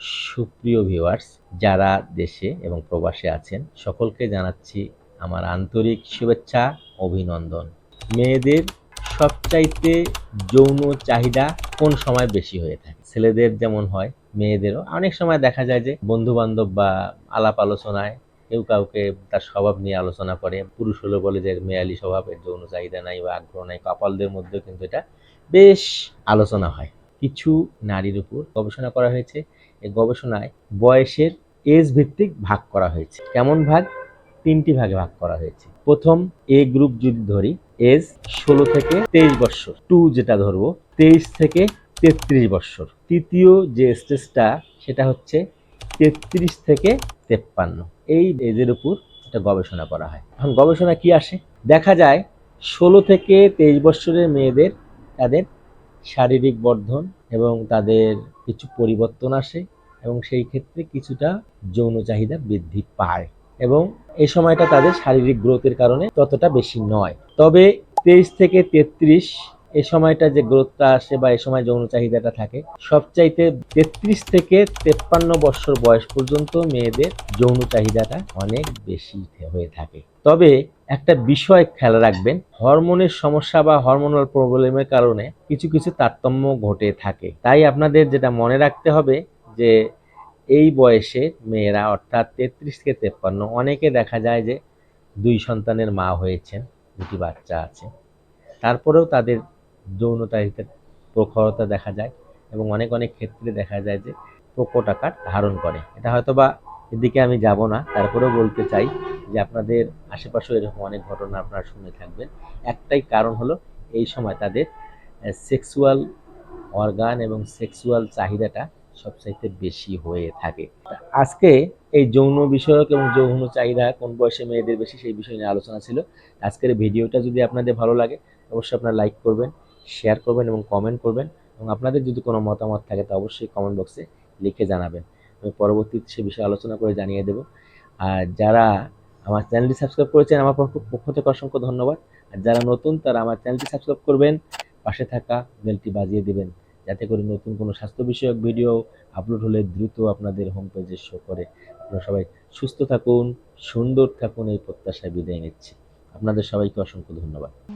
সুপ্রিয় ভিউয়ার্স যারা দেশে এবং প্রবাসে আছেন, সকলকে জানাচ্ছি আমার আন্তরিক শুভেচ্ছা, অভিনন্দন। মেয়েদের সবচাইতে যৌন চাহিদা কোন সময় বেশি হয়ে থাকে? ছেলেদের যেমন হয়, মেয়েদেরও। অনেক সময় দেখা যায় যে বন্ধু বান্ধব বা আলাপ আলোচনায় কেউ কাউকে তার স্বভাব নিয়ে আলোচনা করে। পুরুষ হলো বলে যে মেয়ালি স্বভাবের যৌন চাহিদা নাই বা আগ্রহ নাই। কপালদের মধ্যেও কিন্তু এটা বেশ আলোচনা হয়। কিছু নারীর উপর গবেষণা করা হয়েছে। এই গবেষণায় বয়সের এজ ভিত্তিক ভাগ করা হয়েছে। কেমন ভাগ? তিনটি ভাগে ভাগ করা হয়েছে। প্রথম এ গ্রুপ যদি ধরি এজ ষোলো থেকে তেইশ বৎসর। টু যেটা ধরবো, তেইশ থেকে তেত্রিশ বৎসর। তৃতীয় যে স্টেজটা সেটা হচ্ছে তেত্রিশ থেকে তেপ্পান্ন। এই এজের উপর এটা গবেষণা করা হয়। এখন গবেষণা কি আসে? দেখা যায় ষোলো থেকে তেইশ বৎসরের মেয়েদের, তাদের শারীরিক বর্ধন এবং তাদের কিছু পরিবর্তন আসে এবং সেই ক্ষেত্রে কিছুটা যৌন চাহিদা বৃদ্ধি পায় এবং এই সময়টা তাদের শারীরিক গ্রোথের কারণে ততটা বেশি নয়। তবে তেইশ থেকে তেত্রিশ এই সময়টা যে গ্রোথটা আসে বা এই সময় যৌন চাহিদাটা থাকে, সবচাইতে তেত্রিশ থেকে তেপ্পান্ন বছর বয়স পর্যন্ত মেয়েদের যৌন চাহিদাটা অনেক বেশি হয়ে থাকে। তবে একটা বিষয় খেয়াল রাখবেন, হরমোনের সমস্যা বা হরমোনাল প্রবলেমের কারণে কিছু কিছু তারতম্য ঘটে থাকে। তাই আপনাদের যেটা মনে রাখতে হবে যে এই বয়সে মেয়েরা অর্থাৎ তেত্রিশ থেকে তেপ্পান্ন, অনেকে দেখা যায় যে দুই সন্তানের মা হয়েছেন, দুটি বাচ্চা আছে। তারপরেও তাদের যৌনতাহিতের প্রখরতা দেখা যায় এবং অনেক অনেক ক্ষেত্রে দেখা যায় যে প্রকট আকার ধারণ করে। এটা হয়তো বা এদিকে আমি যাব না, তারপরেও বলতে চাই যে আপনাদের আশেপাশেও এরকম অনেক ঘটনা আপনারা শুনে থাকবেন। একটাই কারণ হলো এই সময় তাদের সেক্সুয়াল অর্গান এবং সেক্সুয়াল চাহিদাটা সবচাইতে বেশি হয়ে থাকে। আজকে এই যৌন বিষয়ক এবং যৌন চাহিদা কোন বয়সে মেয়েদের বেশি সেই বিষয় নিয়ে আলোচনা ছিল। আজকের ভিডিওটা যদি আপনাদের ভালো লাগে, অবশ্যই আপনারা লাইক করবেন। শেয়ার করবেন এবং কমেন্ট করবেন এবং আপনাদের যদি কোনো মতামত থাকে তা অবশ্যই কমেন্ট বক্সে লিখে জানাবেন। আমি পরবর্তীতে সে বিষয়ে আলোচনা করে জানিয়ে দেব। আর যারা আমার চ্যানেলটি সাবস্ক্রাইব করেছেন, আমার পক্ষ- পক্ষ থেকে অসংখ্য ধন্যবাদ। আর যারা নতুন, তারা আমার চ্যানেলটি সাবস্ক্রাইব করবেন, পাশে থাকা বেলটি বাজিয়ে দিবেন, যাতে করে নতুন কোনো স্বাস্থ্য বিষয়ক ভিডিও আপলোড হলে দ্রুত আপনাদের হোম পেজে শো করে। আপনারা সবাই সুস্থ থাকুন, সুন্দর থাকুন, এই প্রত্যাশায় বিদায় নিচ্ছি। আপনাদের সবাইকে অসংখ্য ধন্যবাদ।